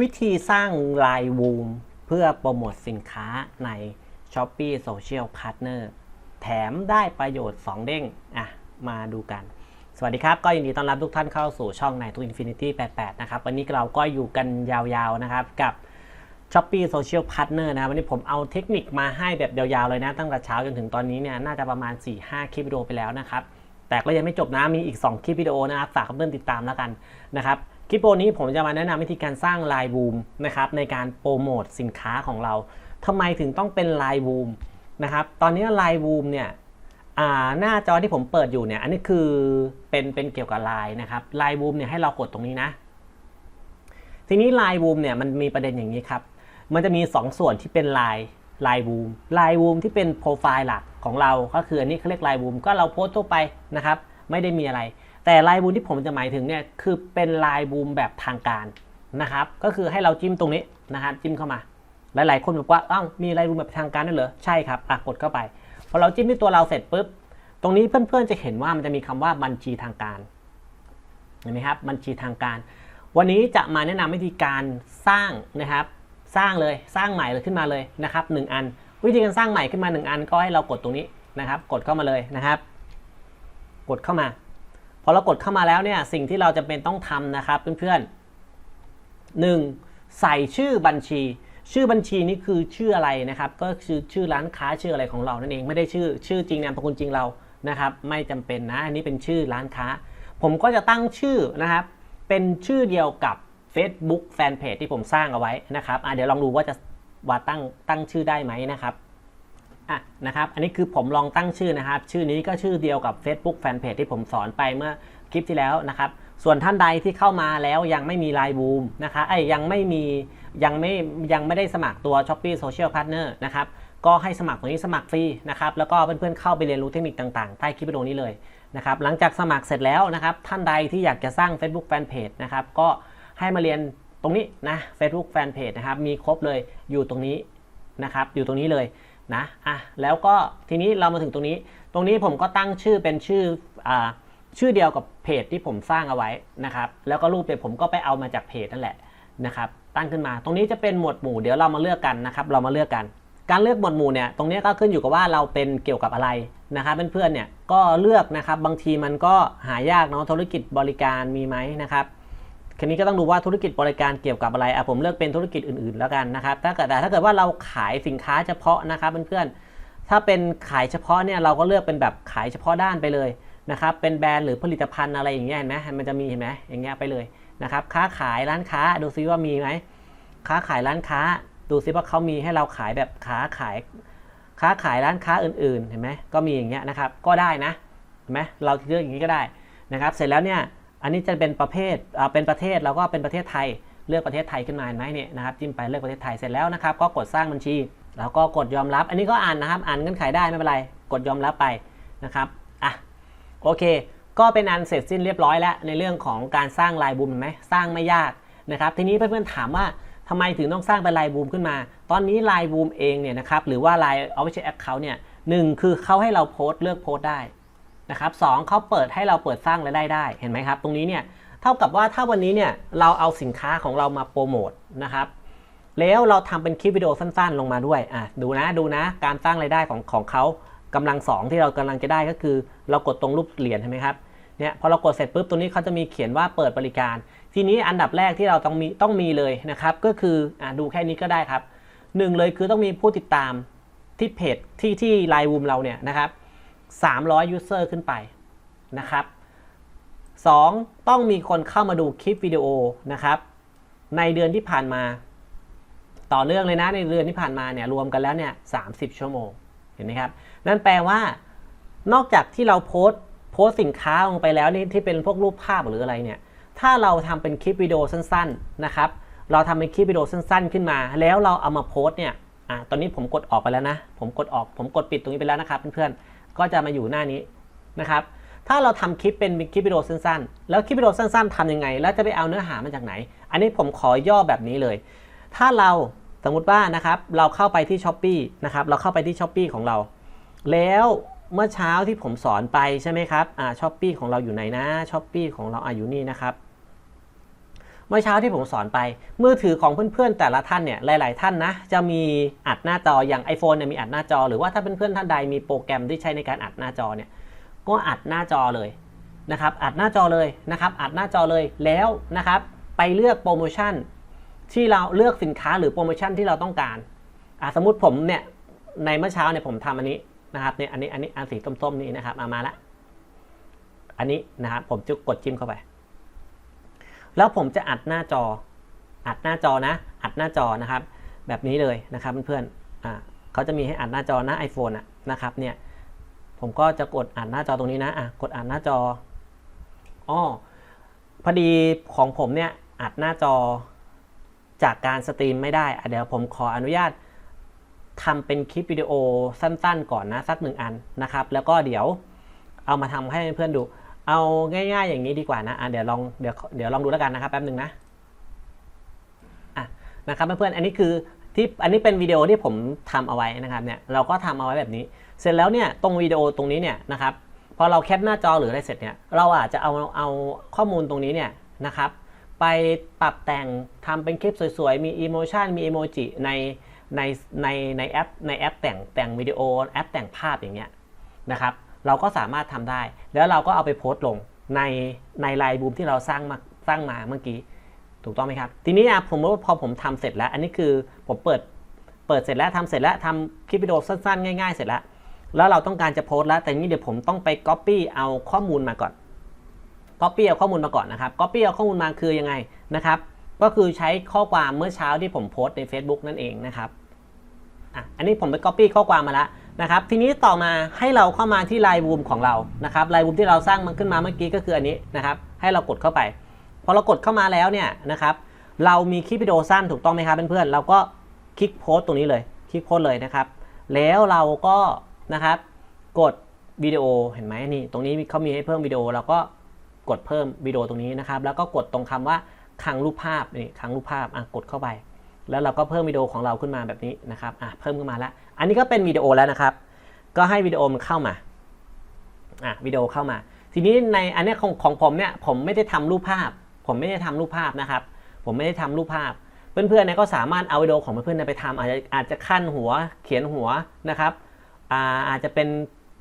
วิธีสร้างไลายวูมเพื่อโปรโมทสินค้าใน s h o p e e Social Partner แถมได้ประโยชน์ 2 เด้ง อะ มาดูกัน สวัสดีครับ ก็ยินดีต้อนรับทุกท่านเข้าสู่ช่องในทุก Infinity 88 นะครับ วันนี้เราก็อยู่กันยาวๆนะครับกับ s h o p e e Social Partner นะครับวันนี้ผมเอาเทคนิคมาให้แบบยาวๆเลยนะ ตั้งแต่เช้าจนถึงตอนนี้เนี่ยน่าจะประมาณ 4-5 คลิปวิดีโอไปแล้วนะครับแต่ก็ยังไม่จบนะมีอีก 2 คลิปวิดีโอนะครับฝากเพื่อนติดตามแล้วกันนะครับ ลิปโปรนี้ผมจะมาแนะนำวิธีการสร้างไลายบูมนะครับในการโปรโมทสินค้าของเราทำไมถึงต้องเป็นไลายบูมนะครับตอนนี้ไลายบูมเนี่ยหน้าจอที่ผมเปิดอยู่เนี่ยอันนี้คือเป็นเป็นเกี่ยวกับไลายนะครับไลายบูมเนี่ยให้เรากดตรงนี้นะ ทีนี้ไลายบูมเนี่ยมันมีประเด็นอย่างนี้ครับ มันจะมี 2 ส่วนที่เป็นไลายลายบูมไลายบูมที่เป็นโปรไฟล์หลักของเราก็คืออันนี้เขาเรียกไลายบูมก็เราโพสต์ทั่วไปนะครับไม่ได้มีอะไร แต่ลายบูมที่ผมจะหมายถึงเนี่ยคือเป็นลายบูมแบบทางการนะครับ ก็คือให้เราจิ้มตรงนี้นะครับจิ้มเข้ามา หลายๆคนบอกว่าอ้าวมีลายบูมแบบทางการด้วยเหรอใช่ครับอะกดเข้าไปพอเราจิ้มที่ตัวเราเสร็จปุ๊บตรงนี้เพื่อนๆจะเห็นว่ามันจะมีคำว่าบัญชีทางการเห็นไหมครับบัญชีทางการ วันนี้จะมาแนะนำวิธีการสร้างนะครับ สร้างเลยสร้างใหม่เลยขึ้นมาเลยนะครับหนึ่งอัน วิธีการสร้างใหม่ขึ้นมาหนึ่งอันก็ให้เรากดตรงนี้นะครับ กดเข้ามาเลยนะครับ กดเข้ามา พอเรากดเข้ามาแล้วเนี่ยสิ่งที่เราจะเป็นต้องทำนะครับเพื่อนๆหนึ่งใส่ชื่อบัญชี ชื่อบัญชีนี่คือชื่ออะไรนะครับ ก็คือชื่อร้านค้าชื่ออะไรของเรานั่นเองไม่ได้ชื่อชื่อจริงนามสกุลจริงเรานะครับ ไม่จำเป็นนะอันนี้เป็นชื่อร้านค้า ผมก็จะตั้งชื่อนะครับ เป็นชื่อเดียวกับ Facebook Fanpage ที่ผมสร้างเอาไว้นะครับเดี๋ยวลองดูว่าจะว่าตั้งตั้งชื่อได้ไหมนะครับ อะนะครับ อันนี้คือผมลองตั้งชื่อนะครับ ชื่อนี้ก็ชื่อเดียวกับ Facebook Fanpage ที่ผมสอนไปเมื่อคลิปที่แล้วนะครับ ส่วนท่านใดที่เข้ามาแล้วยังไม่มีไลน์บูมนะคะไอ้ยังไม่มียังไม่ยังไม่ได้สมัครตัว s h o p e e Social Partner นะครับก็ให้สมัครตัวนี้สมัครฟรีนะครับแล้วก็เพื่อนๆเข้าไปเรียนรู้เทคนิคต่างๆ ใต้คลิปวิดีโอนี้เลยนะครับหลังจากสมัครเสร็จแล้วนะครับท่านใดที่อยากจะสร้าง Facebook Fanpage นะครับก็ให้มาเรียนตรงนี้นะ Facebook Fanpage นะครับมีครบเลยอยู่ตรงนี้นะครับอยู่ตรงนี้เลย นะอะแล้วก็ทีนี้เรามาถึงตรงนี้ ตรงนี้ผมก็ตั้งชื่อเป็นชื่ออ่าชื่อเดียวกับเพจที่ผมสร้างเอาไว้นะครับ แล้วก็รูปเนี่ยผมก็ไปเอามาจากเพจนั่นแหละนะครับ ตั้งขึ้นมา ตรงนี้จะเป็นหมวดหมู่เดี๋ยวเรามาเลือกกันนะครับ เรามาเลือกกัน การเลือกหมวดหมู่เนี่ย ตรงนี้ก็ขึ้นอยู่กับว่าเราเป็นเกี่ยวกับอะไรนะครับเพื่อนๆเนี่ยก็เลือกนะครับ บางทีมันก็หายากเนาะธุรกิจบริการมีไหมนะครับ ทีนี้ก็ต้องดูว่าธุรกิจบริการเกี่ยวกับอะไรอะผมเลือกเป็นธุรกิจอื่นๆแล้วกันนะครับถ้าเกิดแต่ถ้าเกิดว่าเราขายสินค้าเฉพาะนะครับเพื่อนๆถ้าเป็นขายเฉพาะเนี่ยเราก็เลือกเป็นแบบขายเฉพาะด้านไปเลยนะครับเป็นแบรนด์หรือผลิตภัณฑ์อะไรอย่างเงี้ยเห็นไหมมันจะมีเห็นไหมอย่างเงี้ยไปเลยนะครับค้าขายร้านค้าดูซิว่ามีไหมค้าขายร้านค้า ดูซิว่าเขามีให้เราขายแบบค้าขายค้าขายร้านค้าอื่นๆเห็นไหมก็มีอย่างเงี้ยนะครับก็ได้นะเห็นไหมเราเลือกอย่างนี้ก็ได้นะครับ เสร็จแล้วเนี่ย อันนี้จะเป็นประเภทเป็นประเทศเราก็เป็นประเทศไทย เลือกประเทศไทยขึ้นมาเห็นไหมเนี่ยนะครับจิ้มไปเลือกประเทศไทยเสร็จแล้วนะครับ ก็กดสร้างบัญชี แล้วก็กดยอมรับ อันนี้ก็อ่านนะครับ อ่านเงื่อนไขได้ไม่เป็นไร กดยอมรับไปนะครับอะโอเค ก็เป็นอันเสร็จสิ้นเรียบร้อยแล้วในเรื่องของการสร้างลายบูมเห็นไหมสร้างไม่ยากนะครับ ทีนี้เพื่อนๆถามว่าทำไมถึงต้องสร้างเป็นลน์บูมขึ้นมา ตอนนี้ลน์บูมเองเนี่ยนะครับหรือว่าลน์ Official Account เนี่ยหนึ่งคือเขาให้เราโพสต์เลือกโพสต์ได้ นะครับสองเขาเปิดให้เราเปิดสร้างรายได้ได้เห็นไหมครับ ตรงนี้เนี่ยเท่ากับว่าถ้าวันนี้เนี่ยเราเอาสินค้าของเรามาโปรโมทนะครับแล้วเราทำเป็นคลิปวิดีโอสั้นๆ ลงมาด้วยอะดูนะดูนะการสร้างรายได้ของของเขากำลังสองที่เรากำลังจะได้ก็คือ เรากดตรงรูปเหรียญใช่ไหมครับเนี่ยพอเรากดเสร็จปุ๊บตรงนี้เขาจะมีเขียนว่าเปิดบริการ ทีนี้อันดับแรกที่เราต้องมีต้องมีเลยนะครับก็คืออะดูแค่นี้ก็ได้ครับหนึ่งเลยคือต้องมีผู้ติดตามที่เพจที่ที่ไลน์วูมเราเนี่ยนะครับ 300ยูเซอร์ขึ้นไปนะครับสองต้องมีคนเข้ามาดูคลิปวิดีโอนะครับ ในเดือนที่ผ่านมา ต่อเนื่องเลยนะในเดือนที่ผ่านมาเนี่ยรวมกันแล้วเนี่ย30 ชั่วโมงเห็นไหมครับ นั่นแปลว่านอกจากที่เราโพสโพสสินค้าลงไปแล้วนี่ที่เป็นพวกรูปภาพหรืออะไรเนี่ย ถ้าเราทำเป็นคลิปวิดีโอสั้นๆนะครับ เราทำเป็นคลิปวิดีโอสั้นๆ ขึ้นมา แล้วเราเอามาโพสเนี่ยอะตอนนี้ผมกดออกไปแล้วนะ ผมกดออก ผมกดปิดตรงนี้ไปแล้วนะครับเพื่อนๆ ก็จะมาอยู่หน้านี้นะครับ ถ้าเราทำคลิปเป็นคลิปวิดีโอสั้นๆ แล้วคลิปวิดีโอสั้นๆทำยังไง แล้วจะไปเอาเนื้อหามาจากไหน อันนี้ผมขอย่อแบบนี้เลย ถ้าเราสมมติว่านะครับเราเข้าไปที่ s h อ p e e นะครับ เราเข้าไปที่ s h อ p e e ของเรา แล้วเมื่อเช้าที่ผมสอนไปใช่ไหมครับอ่าช้อปปี้ของเราอยู่ไหนนะช้อปปี้ของเราอ่าอยู่นี่นะครับ เมื่อเช้าที่ผมสอนไป มือถือของเพื่อนๆ แต่ละท่านเนี่ยหลาย ๆ ท่านนะจะมีอัดหน้าจออย่าง iPhone เนี่ยมีอัดหน้าจอ หรือว่าถ้าเพื่อนๆท่านใดมีโปรแกรมที่ใช้ในการอัดหน้าจอเนี่ยก็อัดหน้าจอเลยนะครับอัดหน้าจอเลยนะครับอัดหน้าจอเลยแล้วนะครับไปเลือกโปรโมชั่นที่เราเลือกสินค้าหรือโปรโมชั่นที่เราต้องการอะสมมุติผมเนี่ยในเมื่อเช้าเนี่ยผมทำอันนี้นะครับเนี่ยอันนี้อันนี้อันสีส้มๆนี้นะครับเอามาละอันนี้นะครับผมจะกดจิ้มเข้าไป แล้วผมจะอัดหน้าจอ อัดหน้าจอนะ อัดหน้าจอนะครับ แบบนี้เลยนะครับเพื่อนๆอ่าเขาจะมีให้อัดหน้าจอหน้า iPhone อะนะครับเนี่ยผมก็จะกดอัดหน้าจอตรงนี้นะอะกดอัดหน้าจออ้อพอดีของผมเนี่ยอัดหน้าจอจากการสตรีมไม่ได้เดี๋ยวผมขออนุญาตทำเป็นคลิปวิดีโอสั้นๆ ก่อนนะสักหนึ่งอันนะครับ แล้วก็เดี๋ยวเอามาทำให้เพื่อนดู เอาง่ายๆ อย่างนี้ดีกว่านะอะเดี๋ยวลองเดี๋ยวเดี๋ยวลองดูแล้วกันนะครับแป๊บหนึ่งนะอะนะครับเพื่อนๆอันนี้คือที่อันนี้เป็นวิดีโอที่ผมทำเอาไว้นะครับเนี่ยเราก็ทำเอาไว้แบบนี้ เสร็จแล้วเนี่ยตรงวิดีโอตรงนี้เนี่ยนะครับพอเราแคปหน้าจอหรืออะไรเสร็จเนี่ยเราอาจจะเอาเอาข้อมูลตรงนี้เนี่ยนะครับไปปรับแต่งทำเป็นคลิปสวยๆ มีอีโมชันมีอีโมจิในในในในแอปในแอปแต่งแต่งวิดีโอแอปแต่งภาพอย่างเงี้ยนะครับ เราก็สามารถทำได้ แล้วเราก็เอาไปโพสต์ลงในในไลน์บูมที่เราสร้างมาสร้างมาเมื่อกี้ ถูกต้องไหมครับ ทีนี้อะผมว่าพอผมทำเสร็จแล้ว อันนี้คือผมเปิดเปิดเสร็จแล้วทำเสร็จแล้วทำคลิปวิดีโอสั้นๆ ง่ายๆ เสร็จแล้ว แล้วเราต้องการจะโพสต์แล้ว แต่นี้เดี๋ยวผมต้องไป Copy เอาข้อมูลมาก่อน Copy เอาข้อมูลมาก่อนนะครับ Copy เอาข้อมูลมาคือยังไงนะครับ ก็คือใช้ข้อความเมื่อเช้าที่ผมโพสต์ใน Facebook นั่นเองนะครับอะอันนี้ผมไป Copy ข้อความมาแล้ว นะครับทีนี้ต่อมาให้เราเข้ามาที่ไลน์บูมของเรานะครับไลน์บูมที่เราสร้างมันขึ้นมาเมื่อกี้ก็คืออันนี้นะครับให้เรากดเข้าไป พอเรากดเข้ามาแล้วเนี่ยนะครับเรามีคลิปวิดีโอสั้นถูกต้องไหมครับเพื่อนๆเราก็คลิกโพสต์ตรงนี้เลยคลิกโพสต์เลยนะครับ แล้วเราก็นะครับกดวิดีโอเห็นไหมนี่ตรงนี้เขามีให้เพิ่มวิดีโอเราก็กดเพิ่มวิดีโอตรงนี้นะครับแล้วก็กดตรงคำว่าคังรูปภาพนี่คังรูปภาพอะกดเข้าไป แล้วเราก็เพิ่มวิดีโอของเราขึ้นมาแบบนี้นะครับอะเพิ่มขึ้นมาแล้ว อันนี้ก็เป็นวิดีโอแล้วนะครับ ก็ให้วิดีโอมันเข้ามาอะวิดีโอเข้ามา ทีนี้ในอันนี้ของของผมเนี่ยผมไม่ได้ทำรูปภาพ ผมไม่ได้ทำรูปภาพนะครับ ผมไม่ได้ทำรูปภาพ เพื่อนๆเนี่ยก็สามารถเอาวิดีโอของเพื่อนๆไปทำอาจจะอาจจะขั้นหัวเขียนหัวนะครับอ่าอาจจะเป็น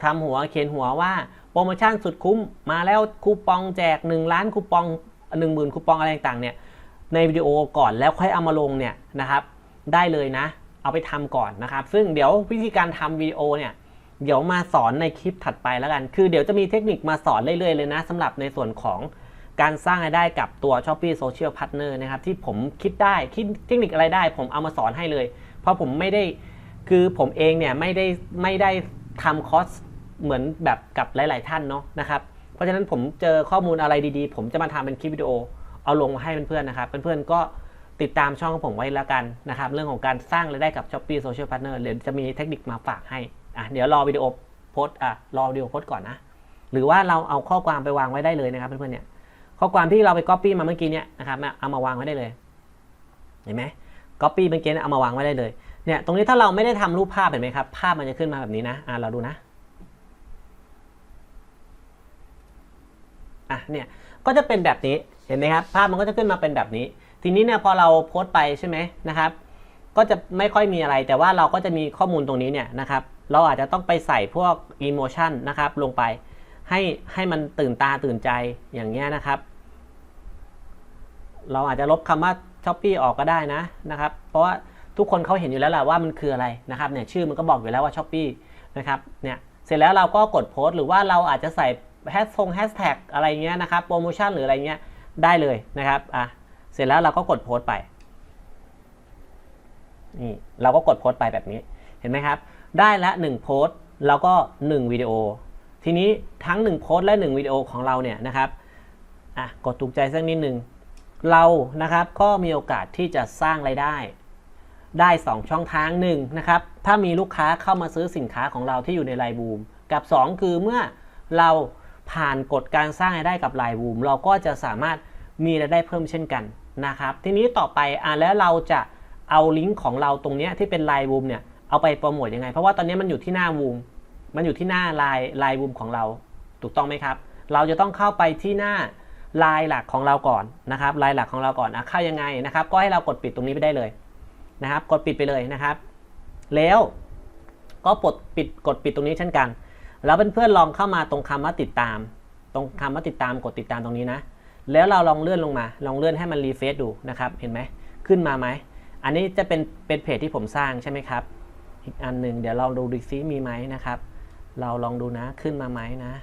ทำหัวเขียนหัวว่าโปรโมชั่นสุดคุ้มมาแล้วคูปองแจก 1 ล้านคูปอง 1 0,000 คูปองอะไรต่างๆเนี่ย ในวิดีโอก่อนแล้วค่อยเอามาลงเนี่ยนะครับ ได้เลยนะ เอาไปทำก่อนนะครับ ซึ่งเดี๋ยววิธีการทำวิดีโอเนี่ยเดี๋ยวมาสอนในคลิปถัดไปแล้วกัน คือเดี๋ยวจะมีเทคนิคมาสอนเรื่อยๆเลยนะสำหรับในส่วนของการสร้างรายได้กับตัว Shopee Social Partner นะครับ ที่ผมคิดได้คิดเทคนิคอะไรได้ ผมเอามาสอนให้เลย เพราะผมไม่ได้คือผมเองเนี่ยไม่ได้ไม่ได้ทำคอร์สเหมือนแบบกับหลาย ๆ ท่านเนาะนะครับ เพราะฉะนั้นผมเจอข้อมูลอะไรดีๆ ผมจะมาทำเป็นคลิปวิดีโอ เอาลงมาให้เพื่อนๆนะครับ เพื่อนๆก็ติดตามช่องของผมไว้แล้วกันนะครับ เรื่องของการสร้างรายได้กับ Shopee Social Partner เดี๋ยวจะมีเทคนิคมาฝากให้อะเดี๋ยวรอวิดีโอโพสอะรอวิดีโอโพสก่อนนะ หรือว่าเราเอาข้อความไปวางไว้ได้เลยนะครับเพื่อนๆเนี่ยข้อความที่เราไป Copy มาเมื่อกี้เนี่ยนะครับเอามาวางไว้ได้เลยเห็นไหม Copy เมื่อกี้เอามาวางไว้ได้เลยเนี่ยตรงนี้ถ้าเราไม่ได้ทำรูปภาพเห็นไหมครับ ภาพมันจะขึ้นมาแบบนี้นะอะเราดูนะอะเนี่ยก็จะเป็นแบบนี้ ห็นไหมครับภาพมันก็จะขึ้นมาเป็นแบบนี้ ทีนี้เนี่ยพอเราโพสต์ไปใช่ไหมนะครับ ก็จะไม่ค่อยมีอะไร แต่ว่าเราก็จะมีข้อมูลตรงนี้เนี่ยนะครับ เราอาจจะต้องไปใส่พวกอิโมชันนะครับลงไปให้ให้มันตื่นตาตื่นใจอย่างเงี้ยนะครับ เราอาจจะลบคำว่าช้อปปีออกก็ได้นะนะครับ เพราะว่าทุกคนเขาเห็นอยู่แล้วแหละว่ามันคืออะไรนะครับเนี่ยชื่อมันก็บอกอยู่แล้วว่าช้อปปีนะครับเนี่ยเสร็จแล้วเราก็กดโพสต์หรือว่าเราอาจจะใส่แฮชทงแฮชแท็กอะไรเงี้ยนะครับโปรโมชั่นหรืออะไรเงี้ย ได้เลยนะครับอะเสร็จแล้วเราก็กดโพสต์ไปนี่เราก็กดโพสต์ไปแบบนี้เห็นไหมครับ ได้ละ1โพสต์แล้วก็ 1วิดีโอทีนี้ทั้ง1โพสต์และ 1วิดีโอของเราเนี่ยนะครับอะกดถูกใจสักนิดนึงเรานะครับก็มีโอกาสที่จะสร้างไรายได้ ได้ 2 ช่องทางหนึ่งนะครับถ้ามีลูกค้าเข้ามาซื้อสินค้าของเราที่อยู่ในไลน์บูมกับ 2 คือเมื่อเรา ผ่านกฎการสร้างรายได้กับไลน์บูมเราก็จะสามารถมีรายได้เพิ่มเช่นกันนะครับทีนี้ต่อไปอะแล้วเราจะเอาลิงก์ของเราตรงนี้ที่เป็นไลน์บูมเนี่ยเอาไปโปรโมทยังไง เพราะว่าตอนนี้มันอยู่ที่หน้าบูมมันอยู่ที่หน้าไลน์ไลน์บูมของเรา ถูกต้องไหมครับ เราจะต้องเข้าไปที่หน้าลายหลักของเราก่อนนะครับลายหลักของเราก่อนอะเข้ายังไงนะครับ ก็ให้เรากดปิดตรงนี้ไปได้เลยนะครับ กดปิดไปเลยนะครับ แล้วก็ปลดปิดกดปิดตรงนี้เช่นกัน แล้วเพื่อนๆลองเข้ามาตรงคำว่าติดตาม ตรงคำว่าติดตามกดติดตามตรงนี้นะ แล้วเราลองเลื่อนลงมา ลองเลื่อนให้มันรีเฟซดูนะครับ เห็นไหม ขึ้นมาไหม อันนี้จะเป็นเป็นเพจที่ผมสร้างใช่ไหมครับ อีกอันหนึ่งเดี๋ยวลองดูดูซิมีไหมนะครับ เราลองดูนะ ขึ้นมาไหมนะ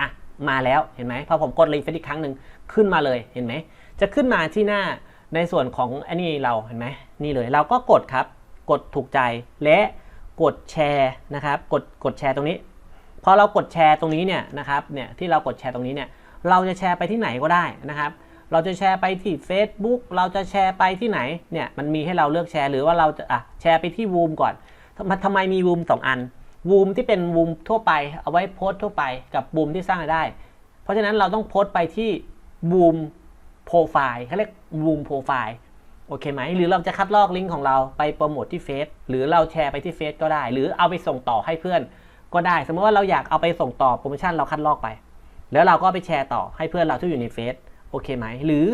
อะมาแล้วเห็นไหมพอผมกดรีเฟซอีกครั้งหนึ่งขึ้นมาเลยเห็นไหม จะขึ้นมาที่หน้าในส่วนของอันนี้เราเห็นไหมนี่เลย เราก็กดครับ กดถูกใจและ กดแชร์นะครับ กดกดแชร์ตรงนี้พอเรากดแชร์ตรงนี้เนี่ยนะครับเนี่ยที่เรากดแชร์ตรงนี้เนี่ยเราจะแชร์ไปที่ไหนก็ได้นะครับ เราจะแชร์ไปที่ Facebook เราจะแชร์ไปที่ไหนเนี่ยมันมีให้เราเลือกแชร์หรือว่าเราจะอะแชร์ไปที่วูมก่อนทำไมทำไมมีวูมสองอันวูมที่เป็นวูมทั่วไปเอาไว้โพสต์ทั่วไปกับวูมที่สร้างราได้ เพราะฉะนั้นเราต้องโพสต์ไปที่วูมโปรไฟล์เขาเรียกวูมโปรไฟล์ โอเคไหมหรือเราจะคัดลอกลิงก์ของเราไปโปรโมทที่เฟซหรือเราแชร์ไปที่เฟซก็ได้ หรือเอาไปส่งต่อให้เพื่อนก็ได้ สมมติว่าเราอยากเอาไปส่งต่อโปรโมชั่นเราคัดลอกไป แล้วเราก็ไปแชร์ต่อให้เพื่อนเราที่อยู่ในเฟซโอเคไหมหรือ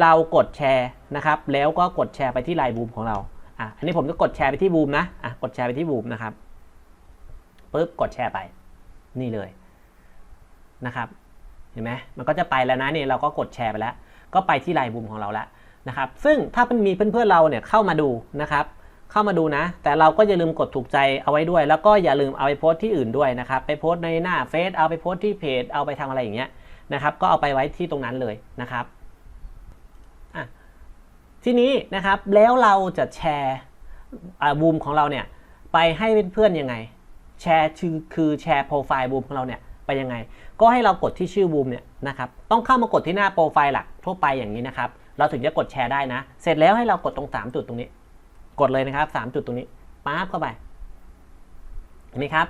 เรากดแชร์นะครับ แล้วก็กดแชร์ไปที่ไลน์บูมของเราอะอันนี้ผมจะกดแชร์ไปที่บูมนะอะกดแชร์ไปที่บูมนะครับปุ๊บกดแชร์ไป นี่เลยนะครับ เห็นไหมมันก็จะไปแล้วนะนี่เราก็กดแชร์ไปแล้ว ก็ไปที่ไลน์บูมของเราแล้ว นะครับ ซึ่งถ้าเป็นมีเพื่อนๆเราเนี่ยเข้ามาดูนะครับเข้ามาดูนะ แต่เราก็อย่าลืมกดถูกใจเอาไว้ด้วย แล้วก็อย่าลืมเอาไปโพสต์ที่อื่นด้วยนะครับ ไปโพสต์ในหน้าเฟซเอาไปโพสต์ที่เพจเอาไปทำอะไรอย่างเงี้ยนะครับ ก็เอาไปไว้ที่ตรงนั้นเลยนะครับทีนี้นะครับแล้วเราจะแชร์บูมของเราเนี่ยไปให้เพื่อนๆยังไง แชร์คือคือแชร์โปรไฟล์บูมของเราเนี่ยไปยังไง ก็ให้เรากดที่ชื่อบูมเนี่ยนะครับต้องเข้ามากดที่หน้าโปรไฟล์หลักทั่วไปอย่างนี้นะครับ เราถึงจะกดแชร์ได้นะ เสร็จแล้วให้เรากดตรง 3 จุดตรงนี้ กดเลยนะครับ 3 จุดตรงนี้ป๊าบเข้าไปเห็นไหมครับ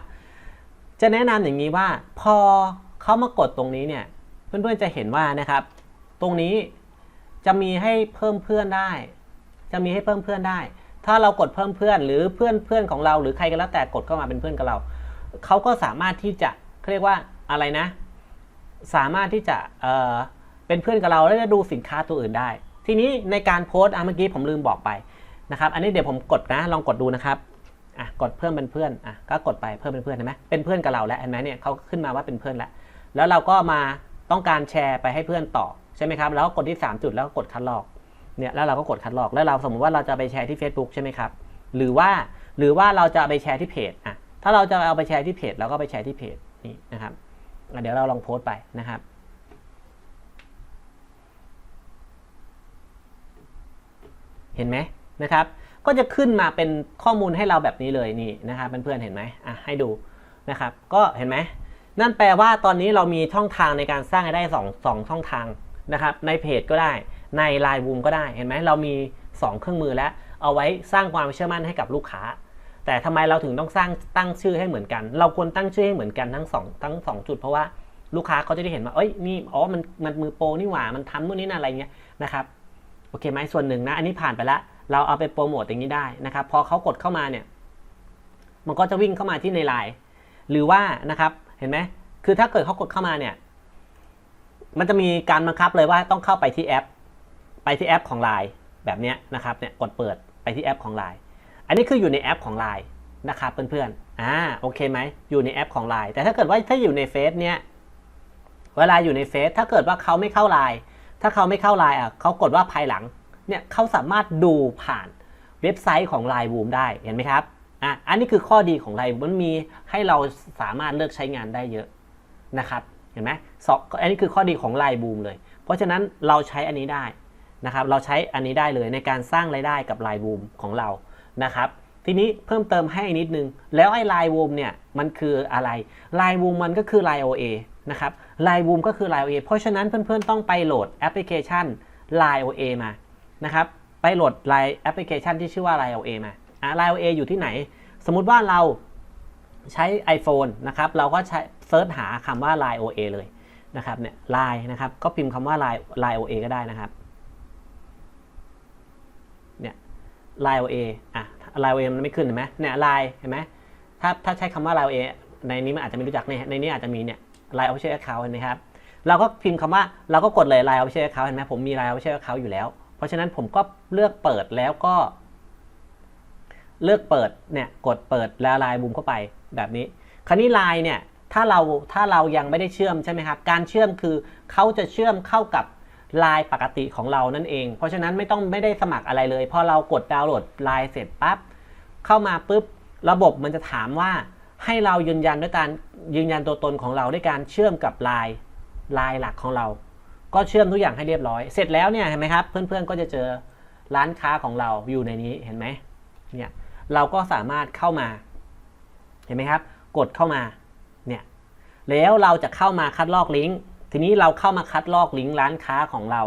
จะแนะนำอย่างนี้ว่าพอเขามากดตรงนี้เนี่ยเพื่อนๆจะเห็นว่านะครับ ตรงนี้จะมีให้เพิ่มเพื่อนได้ จะมีให้เพิ่มเพื่อนได้ ถ้าเรากดเพิ่มเพื่อนหรือเพื่อนเพื่อนของเรา หรือใครก็แล้วแต่กดเข้ามาเป็นเพื่อนกับเราเขาก็สามารถที่จะเขาเรียกว่าอะไรนะ สามารถที่จะ เป็นเพื่อนกับเราแล้วจะดูสินค้าตัวอื่นได้ ทีนี้ในการโพสต์อะเมื่อกี้ผมลืมบอกไปนะครับ อันนี้เดี๋ยวผมกดนะ ลองกดดูนะครับอะกดเพิ่มเป็นเพื่อนอะก็กดไปเพิ่มเป็นเพื่อนเห็นไหมเป็นเพื่อนกับเราแล้วเห็นไหมเนี่ยเขาขึ้นมาว่าเป็นเพื่อนแล้วแล้วเราก็มาต้องการแชร์ไปให้เพื่อนต่อใช่ไหมครับ แล้วกดที่ 3 จุดแล้วก็กดคัดลอกเนี่ยแล้วเราก็กดคัดลอกแล้วเราสมมติว่าเราจะไปแชร์ที่ Facebook ใช่ไหมครับหรือว่าหรือว่าเราจะไปแชร์ที่เพจอะถ้าเราจะเอาไปแชร์ที่เพจเราก็ไปแชร์ที่เพจนี่นะครับเดี๋ยวเราลองโพสต์ไปนะครับ เห็นไหมนะครับ ก็จะขึ้นมาเป็นข้อมูลให้เราแบบนี้เลยนี่นะครับเพื่อนๆเห็นไหมอะให้ดูนะครับ ก็เห็นไหมนั่นแปลว่าตอนนี้เรามีช่องทางในการสร้างรายได้2 2ช่องทางนะครับ ในเพจก็ได้ ใน Line บูมก็ได้ เห็นไหมเรามี 2 เครื่องมือแล้ว เอาไว้สร้างความเชื่อมั่นให้กับลูกค้า แต่ทำไมเราถึงต้องสร้างตั้งชื่อให้เหมือนกัน เราควรตั้งชื่อให้เหมือนกันทั้งสองทั้งสองจุดเพราะว่าลูกค้าเขาจะได้เห็นว่า เอ้ย นี่ อ๋อ มัน มันมือโปรนี่หว่า มันทำนู่นนี่นั่นอะไรเงี้ยนะครับ อเคไหมส่วนหนึ่งนะ อันนี้ผ่านไปแล้ว เราเอาไปโปรโมทอย่างนี้ได้นะครับ พอเขากดเข้ามาเนี่ย มันก็จะวิ่งเข้ามาที่ในไลน์หรือว่านะครับ เห็นไหมคือถ้าเกิดเขากดเข้ามาเนี่ย มันจะมีการบังคับเลยว่าต้องเข้าไปที่แอป ไปที่แอปของ Line แบบนี้นะครับ เนี่ย กดเปิดไปที่แอปของ Line อันนี้คืออยู่ในแอปของ Line นะครับเพื่อนๆ อ่า โอเคไหม อยู่ในแอปของ Line แต่ถ้าเกิดว่าถ้าอยู่ในเฟซเนี่ย เวลาอยู่ในเฟซถ้าเกิดว่าเขาไม่เข้า Line ถ้าเขาไม่เข้า Line อะเขากดว่าภายหลังเนี่ยเขาสามารถดูผ่านเว็บไซต์ของ Line Boom ได้เห็นไหมครับอะอันนี้คือข้อดีของ Line มันมีให้เราสามารถเลือกใช้งานได้เยอะนะครับเห็นไหมสองอันนี้คือข้อดีของ Line Boom เลย เพราะฉะนั้นเราใช้อันนี้ได้นะครับเราใช้อันนี้ได้เลยในการสร้างรายได้กับ Line Boom ของเรานะครับทีนี้เพิ่มเติมให้นิดนึง แล้วไอ้ Line Boom เนี่ยมันคืออะไร Line Boom มันก็คือ Line OA นะครับ Line Boom ก็คือ Line OA เพราะฉะนั้นเพื่อนๆต้องไปโหลดแอปพลิเคชัน Line OA มานะครับไปโหลด Line แอปพลิเคชันที่ชื่อว่า Line OA มาอะ Line OA อยู่ที่ไหน สมมุติว่าเราใช้ iPhone นะครับเราก็ใช้เซิร์ชหาคำว่า Line OA เลยนะครับเนี่ย Line นะครับก็พิมพ์คำว่า Line Line OA ก็ได้นะครับเนี่ย Line OA อะ Line OA มันไม่ขึ้นเห็นไหมเนี่ย Line เห็นไหมถ้าถ้าใช้คำว่า Line OA ในนี้มันอาจจะไม่รู้จักเนี่ยในนี้อาจจะมีเนี่ย Line Official Account เห็นไหมครับ เราก็พิมพ์คำว่าเราก็กดเลย Line Official Account เห็นไหมผมมี Line Official Account อยู่แล้ว เพราะฉะนั้นผมก็เลือกเปิดแล้วก็ เลือกเปิดเนี่ยกดเปิดแล้วไลน์บูมเข้าไปแบบนี้ คราวนี้ไลน์เนี่ยถ้าเราถ้าเรายังไม่ได้เชื่อมใช่ไหมครับ การเชื่อมคือเขาจะเชื่อมเข้ากับไลน์ปกติของเรานั่นเอง เพราะฉะนั้นไม่ต้องไม่ได้สมัครอะไรเลย พอเรากดดาวน์โหลดไลน์เสร็จปั๊บเข้ามาปุ๊บระบบมันจะถามว่า ให้เรายืนยันด้วยการยืนยันตัวตนของเราด้วยการเชื่อมกับลน์ไลน์หลักของเรา ก็เชื่อมทุกอย่างให้เรียบร้อย เสร็จแล้วเนี่ยเห็นไหมครับ เพื่อนๆก็จะเจอร้านค้าของเราอยู่ในนี้เห็นไหมเนี่ยเราก็สามารถเข้ามา เห็นไหมครับ กดเข้ามาเนี่ยแล้วเราจะเข้ามาคัดลอกลิงก์ทีนี้เราเข้ามาคัดลอกลิงก์ร้านค้าของเรา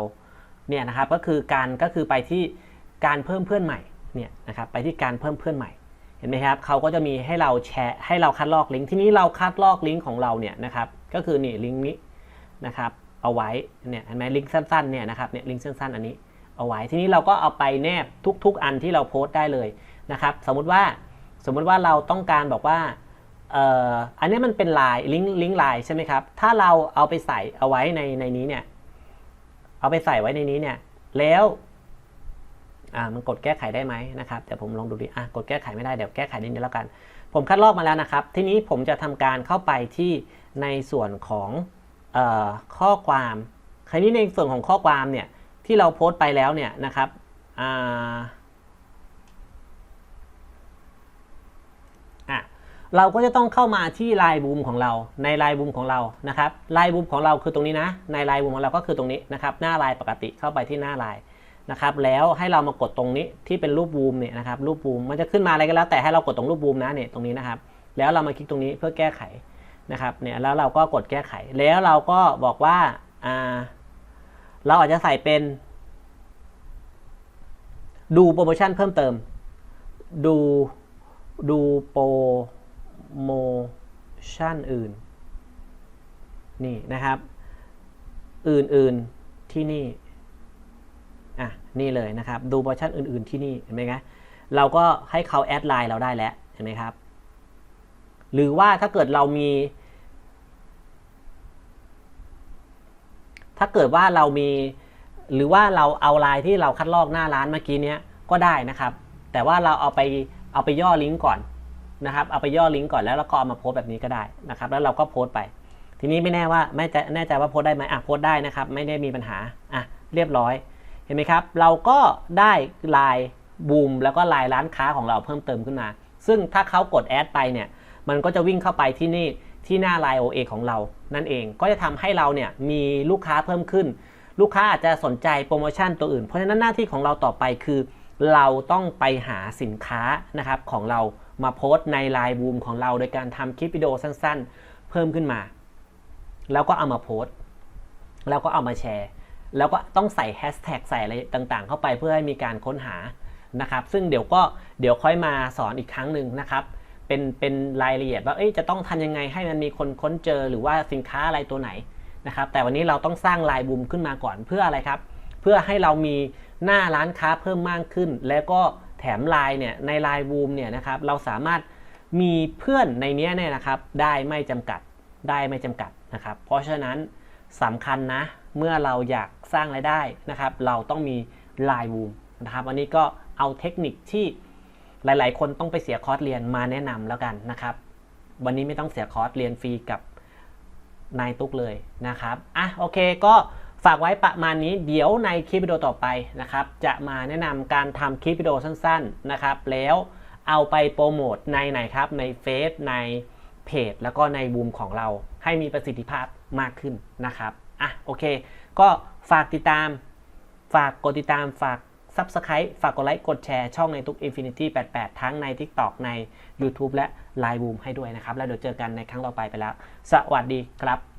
เนี่ยนะครับก็คือการก็คือไปที่การเพิ่มเพื่อนใหม่เนี่ยนะครับไปที่การเพิ่มเพื่อนใหม่ เห็นไหมครับเขาก็จะมีให้เราแชร์ให้เราคัดลอกลิงก์ทีนี้เราคัดลอกลิงก์ของเราเนี่ยนะครับก็คือนี่ลิงก์นี้นะครับเอาไว้เนี่ยเห็นไหมลิงก์สั้นๆเนี่ยนะครับเนี่ยลิงก์สั้นๆอันนี้เอาไว้ทีนี้เราก็เอาไปแนบทุก ๆ อันที่เราโพสต์ได้เลยนะครับสมมุติว่าสมมุติว่าเราต้องการบอกว่าเอออันนี้มันเป็นไลน์ลิงก์ลิงก์ไลน์ใช่ไหมครับถ้าเราเอาไปใส่เอาไว้ในในนี้เนี่ยเอาไปใส่ไว้ในนี้เนี่ยแล้ว อ่ามันกดแก้ไขได้ไหมนะครับเดี๋ยวผมลองดูดิอะกดแก้ไขไม่ได้เดี๋ยวแก้ไขนิดนึงแล้วกัน ผมคัดลอกมาแล้วนะครับ ทีนี้ผมจะทำการเข้าไปที่ในส่วนของออข้อความคราวนี้ในส่วนของข้อความเนี่ยที่เราโพสต์ไปแล้วเนี่ยนะครับอ่าอะเราก็จะต้องเข้ามาที่ไลน์บูมของเราในไลน์บูมของเรานะครับไลน์บูมของเราคือตรงนี้นะ ในไลน์บูมของเราก็คือตรงนี้นะครับ หน้าไลน์ปกติเข้าไปที่หน้าไลน์ นะครับแล้วให้เรามากดตรงนี้ที่เป็นรูปบูมเนี่ยนะครับรูปบูมมันจะขึ้นมาอะไรก็แล้ว แต่ให้เรากดตรงรูปบูมนะเนี่ยตรงนี้นะครับ แล้วเรามาคลิกตรงนี้เพื่อแก้ไขนะครับเนี่ยแล้วเราก็กดแก้ไข แล้วเราก็บอกว่าอ่าเราอาจจะใส่เป็น ดูโปรโมชั่นเพิ่มเติม ดูดูโปรโมชั่นอื่น นี่นะครับ อื่นๆที่นี่ นี่เลยนะครับดูโปรโมชั่นอื่น ๆที่นี่เห็นไหมครับเราก็ให้เขาแอดไลน์เราได้แล้วเห็นไหมครับ หรือว่าถ้าเกิดเรามี ถ้าเกิดว่าเรามี หรือว่าเราเอาไลน์ที่เราคัดลอกหน้าร้านเมื่อกี้เนี้ยก็ได้นะครับ แต่ว่าเราเอาไปเอาไปย่อลิงก์ก่อนนะครับ เอาไปย่อลิงก์ก่อนแล้วเราก็เอามาโพสต์แบบนี้ก็ได้นะครับ แล้วเราก็โพสต์ไป ทีนี้ไม่แน่ว่าไม่แน่แน่ใจว่าโพสต์ได้ไหมอะโพสต์ได้นะครับ ไม่ได้มีปัญหาอะเรียบร้อย เห็นไหมครับ เราก็ได้ไลน์บูมแล้วก็ไลน์ร้านค้าของเราเพิ่มเติมขึ้นมา ซึ่งถ้าเขากดแอดไปเนี่ย มันก็จะวิ่งเข้าไปที่นี่ที่หน้าไลน์ OA ของเรา นั่นเอง ก็จะทำให้เราเนี่ยมีลูกค้าเพิ่มขึ้น ลูกค้าอาจจะสนใจโปรโมชั่นตัวอื่น เพราะฉะนั้นหน้าที่ของเราต่อไปคือ เราต้องไปหาสินค้านะครับของเรามาโพสต์ในไลน์บูมของเรา โดยการทำคลิปวิดีโอสั้น ๆ เพิ่มขึ้นมา แล้วก็เอามาโพสต์ แล้วก็เอามาแชร์ แล้วก็ต้องใส่แฮชแท็กใส่อะไรต่างๆ เข้าไปเพื่อให้มีการค้นหานะครับ ซึ่งเดี๋ยวก็เดี๋ยวค่อยมาสอนอีกครั้งหนึ่งนะครับ เป็นเป็นรายละเอียดว่าจะต้องทำยังไงให้มันมีคนค้นเจอหรือว่าสินค้าอะไรตัวไหนนะครับ แต่วันนี้เราต้องสร้างไลน์บูมขึ้นมาก่อนเพื่ออะไรครับ เพื่อให้เรามีหน้าร้านค้าเพิ่มมากขึ้น แล้วก็แถมไลน์เนี่ยในไลน์บูมเนี่ยนะครับเราสามารถมีเพื่อนในนี้เนี่ยนะครับ ได้ไม่จำกัดได้ไม่จำกัดนะครับ เพราะฉะนั้นสำคัญนะ เมื่อเราอยากสร้างรายได้นะครับ เราต้องมีไลน์บูมนะครับวันนี้ก็เอาเทคนิคที่หลาย ๆ คนต้องไปเสียคอร์สเรียนมาแนะนำแล้วกันนะครับ วันนี้ไม่ต้องเสียคอร์สเรียนฟรีกับนายตุ๊กเลยนะครับอะโอเคก็ฝากไว้ประมาณนี้เดี๋ยวในคลิปวิดีโอต่อไปนะครับ จะมาแนะนำการทำคลิปวิดีโอสั้น ๆ นะครับ แล้วเอาไปโปรโมทในไหนครับในเฟซในเพจแล้วก็ในบูมของเราให้มีประสิทธิภาพมากขึ้นนะครับ อะโอเค ก็ฝากติดตาม ฝากกดติดตาม ฝาก Subscribe ฝากกดไลค์ กดแชร์ช่องในทุก Infinity 88 ทั้งใน TikTok ใน YouTube และ Line Boom ให้ด้วยนะครับ แล้วเดี๋ยวเจอกันในครั้งต่อไปไปแล้ว สวัสดีครับ